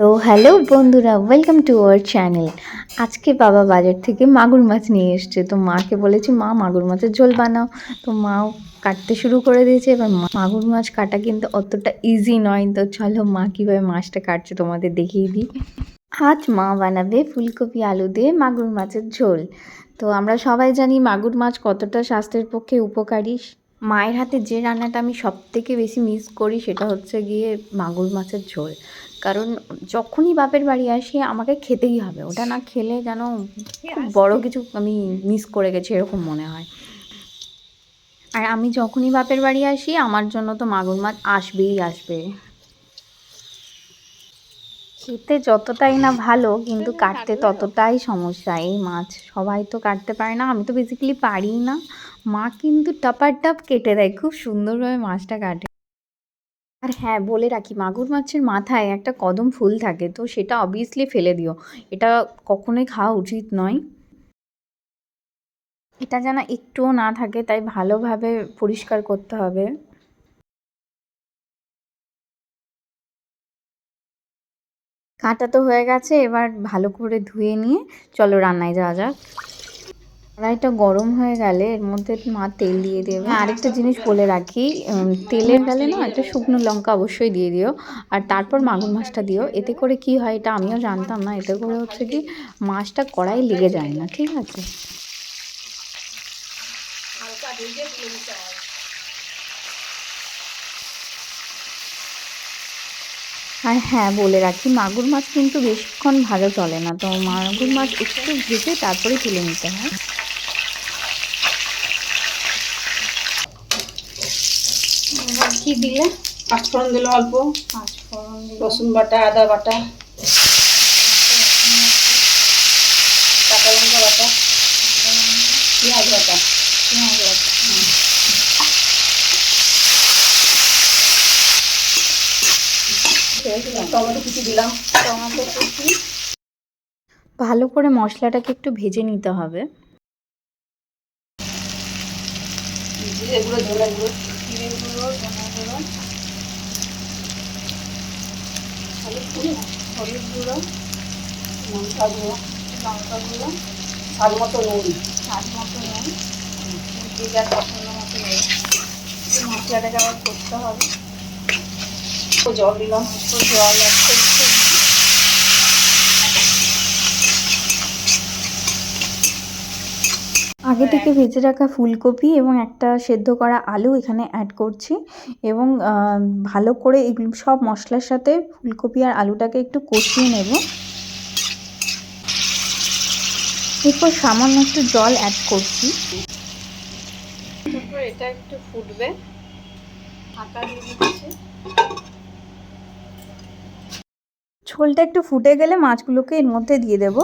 তো হ্যালো বন্ধুরা welcome to our channel আজকে বাবা বাজার থেকে মাগুর মাছ নিয়ে এসছে। তো মাকে বলেছি, মা, মাগুর মাছের ঝোল বানাও। তো মাও কাটতে শুরু করে দিয়েছে। এবার মাগুর মাছ কাটা কিন্তু অতটা ইজি নয়। তো চলো মা কীভাবে মাছটা কাটছে তোমাদের দেখিয়ে দিই। আজ মা বানাবে ফুলকপি আলু দিয়ে মাগুর মাছের ঝোল। তো আমরা সবাই জানি মাগুর মাছ কতটা স্বাস্থ্যের পক্ষে উপকারী। মায়ের হাতে যে রান্নাটা আমি সব থেকে বেশি মিস করি সেটা হচ্ছে গিয়ে মাগুর মাছের ঝোল। কারণ যখনই বাপের বাড়ি আসি আমাকে খেতেই হবে। ওটা না খেলে যেন খুব বড় কিছু আমি মিস করে গেছি এরকম মনে হয়। আর আমি যখনই বাপের বাড়ি আসি আমার জন্য তো মাগুর মাছ আসবেই আসবে। খেতে যতটাই না ভালো কিন্তু কাটতে ততটাই সমস্যা। এই মাছ সবাই তো কাটতে পারে না আমি তো বেসিক্যালি পারি না। মা কিন্তু টপার টপ কেটে দেয় খুব সুন্দরভাবে মাছটা কাটে। আর হ্যাঁ বলে রাখি, মাগুর মাছের মাথায় একটা কদম ফুল থাকে, তো সেটা অবভিয়াসলি ফেলে দিও। এটা কখনোই খাওয়া উচিত নয়। এটা যেন একটুও না থাকে, তাই ভালোভাবে পরিষ্কার করতে হবে। কাটা তো হয়ে গেছে, এবার ভালো করে ধুয়ে নিয়ে চলো রান্নায় যাওয়া যাক। কড়াইটা গরম হয়ে গেলে এর মধ্যে মা তেল দিয়ে দেবে। আরেকটা জিনিস বলে রাখি তেলের গেলে না একটা শুকনো লঙ্কা অবশ্যই দিয়ে দিও। আর তারপর মাগুর মাছটা দিও। এতে করে কি হয় এটা আমিও জানতাম না, এতে করে হচ্ছে কি মাছটা কড়াই লেগে যায় না, ঠিক আছে? আর হ্যাঁ বলে রাখি, মাগুর মাছ কিন্তু বেশিক্ষণ ভালো চলে না। তো মাগুর মাছ একটু ভেজে তারপরে তুলে নিতে হয়। কি দিলে? পাঁচফোড়ন দিলে অল্প। পাঁচফোড়ন রসুন বাটা আদা বাটা। কাঁচা লঙ্কা বাটা। পেঁয়াজ বাটা। টমেটো কুচি দিলাম। টমেটো কুচি। ভালো করে মশলাটাকে একটু ভেজে নিতে হবে। জিরে গুঁড়ো ধনে গুঁড়ো জিরে গুঁড়ো ধনে গুঁড়ো হলুদ গুঁড়ো লঙ্কা গুঁড়ো লঙ্কা গুঁড়ো স্বাদ মতো নুন। স্বাদ মতো নুন যে যার পছন্দ মতো নেই মশলাটাকে আবার করতে হবে। একটু জল দিলাম। একটু জল অ্যাড করতে আগে থেকে ভেজে রাখা ফুলকপি এবং একটা সেদ্ধ করা আলু এখানে অ্যাড করছি এবং ভালো করে এগুলো সব মশলার সাথে ফুলকপি আর আলুটাকে একটু কষিয়ে নেব। এরপর সামান্য একটু জল অ্যাড করছি। এটা একটু ফুটবে। ঢাকা দিয়ে দিচ্ছি। ঝোলটা একটু ফুটে গেলে মাছগুলোকে এর মধ্যে দিয়ে দেব।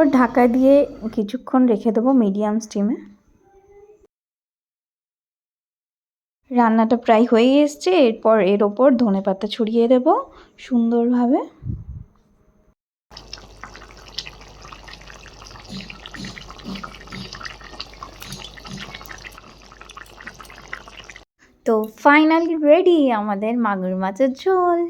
ওর ঢাকা দিয়ে কিছুক্ষণ রেখে দেবো মিডিয়াম স্টিমে। রান্নাটা প্রায় হয়ে এসছে, এরপর এর ওপর ধনে পাতা ছড়িয়ে দেব সুন্দরভাবে। তো ফাইনালি রেডি আমাদের মাগুর মাছের ঝোল।